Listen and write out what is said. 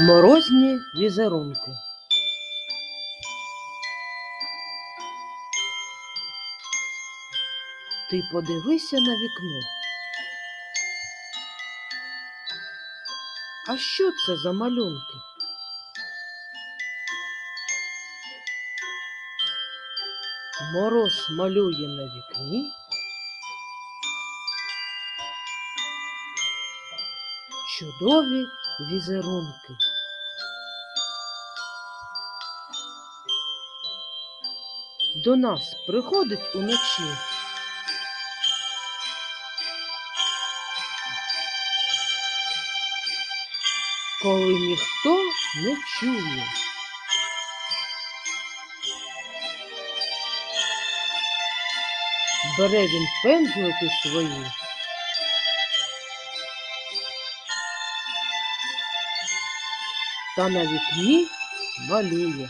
Морозні візерунки. Ти подивися на вікно. А що це за малюнки? Мороз малює на вікні. Чудові візерунки. До нас приходить уночі. Коли ніхто не чує. Бере він пензлики свої. Та на вікні малює.